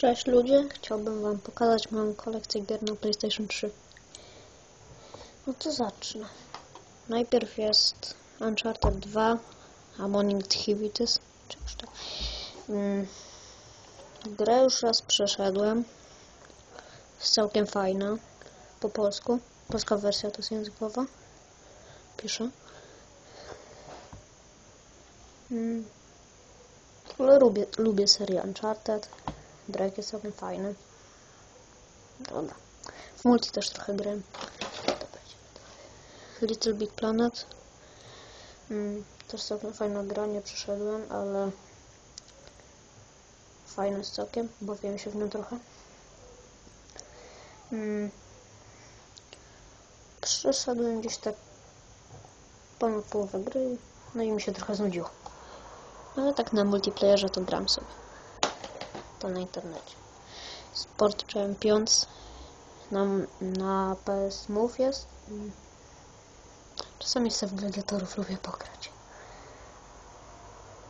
Cześć ludzie, chciałbym wam pokazać moją kolekcję gier na PlayStation 3. No to zacznę. Najpierw jest Uncharted 2, Among Activities, już tak. Mm. Grę już raz przeszedłem. Jest całkiem fajna. Po polsku. Polska wersja to jest językowa. Piszę. Mm. Ale lubię, lubię serię Uncharted. Drake całkiem fajny. Dobra. W multi też trochę grałem. Little Big Planet. Mm, też całkiem fajna gra, nie przeszedłem, ale fajny jest całkiem, bawiłem się w nią trochę. Mm, przeszedłem gdzieś tak ponad połowę gry, no i mi się trochę znudziło. Ale tak na multiplayerze to gram sobie. To na internecie. Sport Champions na, na PS Move jest. Czasami sobie w gladiatorów lubię pograć.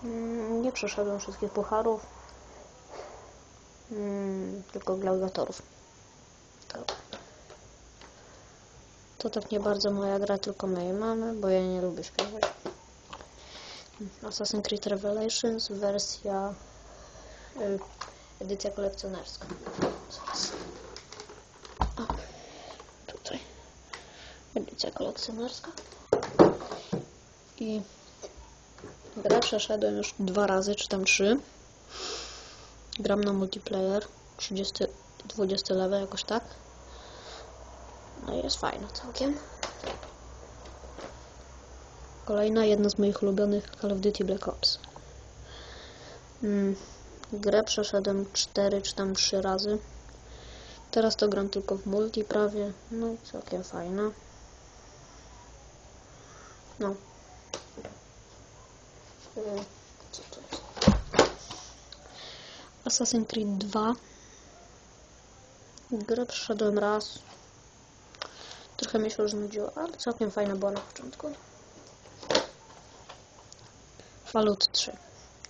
Mm, Nie przeszedłem wszystkich pucharów. Mm, Tylko gladiatorów. To, to tak nie bardzo moja gra, tylko mojej mamy, bo ja nie lubię śpiewać. Assassin's Creed Revelations, wersja y, edycja kolekcjonerska. Zaraz. O, tutaj. Edycja kolekcjonerska. I grę przeszedłem już dwa razy, czy tam trzy. Gram na multiplayer. 30, 20 level jakoś tak. No i jest fajna całkiem. Kolejna, jedna z moich ulubionych Call of Duty Black Ops. Mm, grę przeszedłem 4 czy tam 3 razy. Teraz to gram tylko w multi prawie. No i całkiem fajna. No. Co to jest? Assassin's Creed 2. Grę przeszedłem raz. Trochę mi się już znudziło, ale całkiem fajna była na początku. Fallout 3.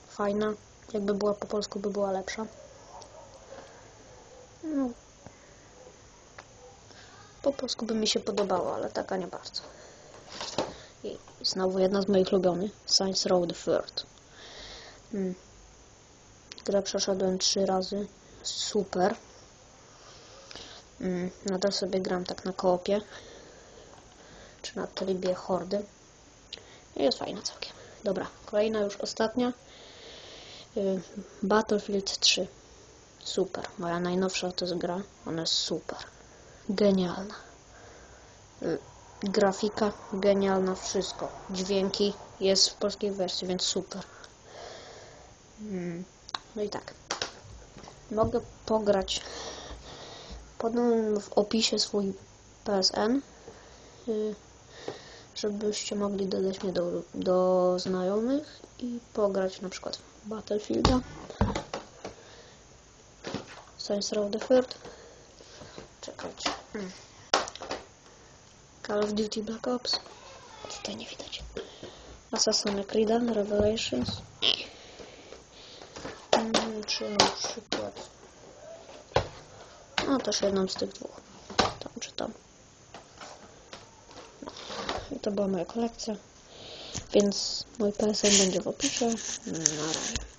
Fajna. Jakby była po polsku, by była lepsza. No. Po polsku by mi się podobało, ale taka nie bardzo. I znowu jedna z moich ulubionych. Science Row the Third. Hmm. Grę przeszedłem trzy razy. Super. Hmm. Nadal sobie gram tak na koopie. Czy na trybie hordy. I jest fajna całkiem. Dobra, kolejna już ostatnia. Y, Battlefield 3. Super. Moja najnowsza to jest gra. Ona jest super. Genialna. Y, Grafika genialna, wszystko. Dźwięki jest w polskiej wersji, więc super. Mm, No i tak. Mogę pograć. Podam w opisie swój PSN, y, żebyście mogli dodać mnie do, do znajomych i pograć na przykład Battlefielda. Science Row the Third. Czekajcie. Mm. Call of Duty Black Ops. Tutaj nie widać. Assassin's Creed Revelations. Mm, Czy na przykład... No też jedną z tych dwóch. Tam czy tam. No. I to była moja kolekcja. Więc mój PSN będzie w opisie. Na razie.